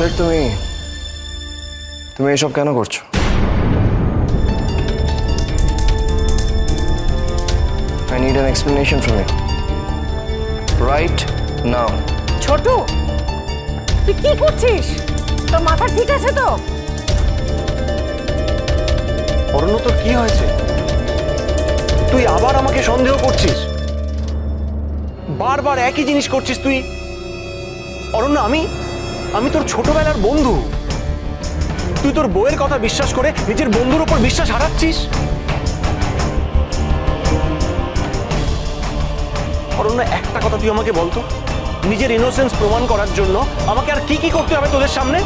Sir তুমি তুমি এসব কেন করছ? I need an explanation from you right now Chhotu তুই কি করছিস? তোর মাথা ঠিক আছে তো? অরণ্য তোর কি হয়েছে? তুই আবার আমাকে সন্দেহ করছিস? বারবার একই জিনিস করছিস তুই? অরণ্য আমি আমি তোর ছোটবেলার বন্ধু। তুই তোর বইয়ের কথা বিশ্বাস করে নিজের বন্ধুর উপর বিশ্বাস হারাচ্ছিস? অরণ্য, একটা কথা তুই আমাকে বলতো নিজের ইনোসেন্স প্রমাণ করার জন্য আমাকে আর কি কি করতে হবে তোদের সামনে?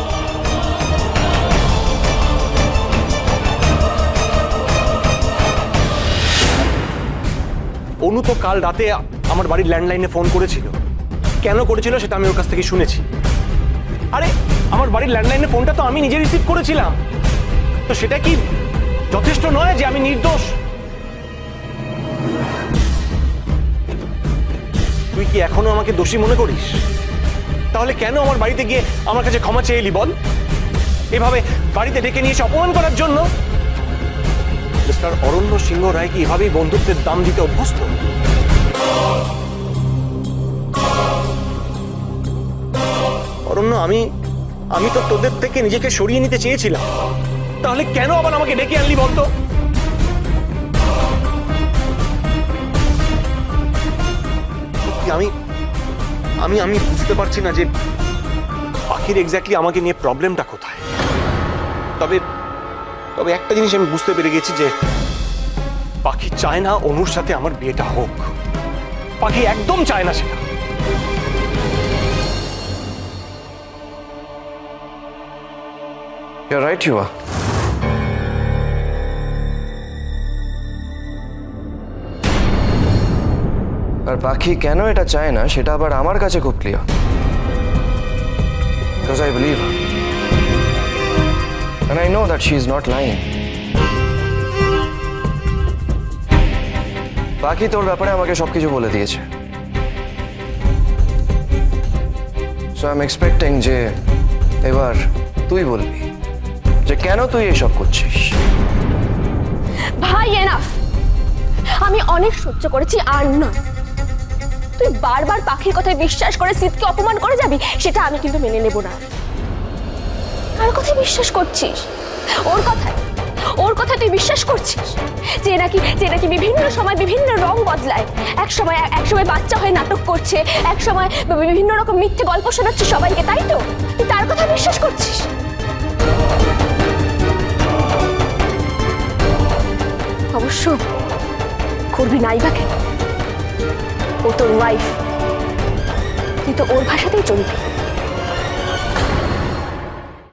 অনু তো কাল রাতে আমার বাড়ির ল্যান্ডলাইনে ফোন করেছিল। কেন করেছিল সেটা আমি ওর কাছ থেকে শুনেছি। আরে, আমার বাড়ির ল্যান্ডলাইনে ফোনটা তো আমি নিজে রিসিভ করেছিলাম। তো সেটা কি যথেষ্ট নয় যে আমি নির্দোষ? তুই কি এখনও আমাকে দোষী মনে করিস? তাহলে কেন আমার বাড়িতে গিয়ে আমার কাছে ক্ষমা চেয়ে এলি বল? এভাবে বাড়িতে ডেকে নিয়ে অপমান করার জন্য? মিস্টার অরণ্য সিংহ রায় কি এভাবেই বন্ধুত্বের দাম দিতে অভ্যস্ত? আমি আমি তো তোদের থেকে নিজেকে সরিয়ে নিতে চেয়েছিলাম। তাহলে কেন আবার আমাকে ডেকে আনলি বলতো? আমি আমি আমি বুঝতে পারছি না যে পাখির এক্স্যাক্টলি আমাকে নিয়ে প্রবলেমটা কোথায়। তবে তবে একটা জিনিস আমি বুঝতে পেরে গেছি যে পাখি চায় না অনুর সাথে আমার বিয়েটা হোক। পাখি একদম চায় না সেটা। ইউ রাইট ইউ আর আর পাখি কেন এটা চায় না, সেটা আবার আমার কাছে খুব clear because I believe and I know that she is not lying. পাখি তোর ব্যাপারে আমাকে সবকিছু বলে দিয়েছে। সো আই এম এক্সপেক্টিং যে এবার তুই বলবি। যে কেন তুই এসব করছিস? ভাই এনাফ আমি অনেক সহ্য করেছি, আর নয়। তুই বারবার পাখির কথায় বিশ্বাস করে শীতকে অপমান করে যাবি, সেটা আমি কিন্তু মেনে নেব না। কার কথায় বিশ্বাস করছিস? ওর কথায়? ওর কথা তুই বিশ্বাস করছিস? যে নাকি যে নাকি বিভিন্ন সময় বিভিন্ন রং বদলায়। এক সময় এক সময় বাচ্চা হয়ে নাটক করছে, এক সময় বিভিন্ন রকম মিথ্যে গল্প শোনাচ্ছে সবাইকে, তাই তো? তুই তার কথা বিশ্বাস করছিস? অবশ্য করবি নাই বা কেন ও তোর ওয়াইফ তুই তো ওর ভাষাতেই চলবি।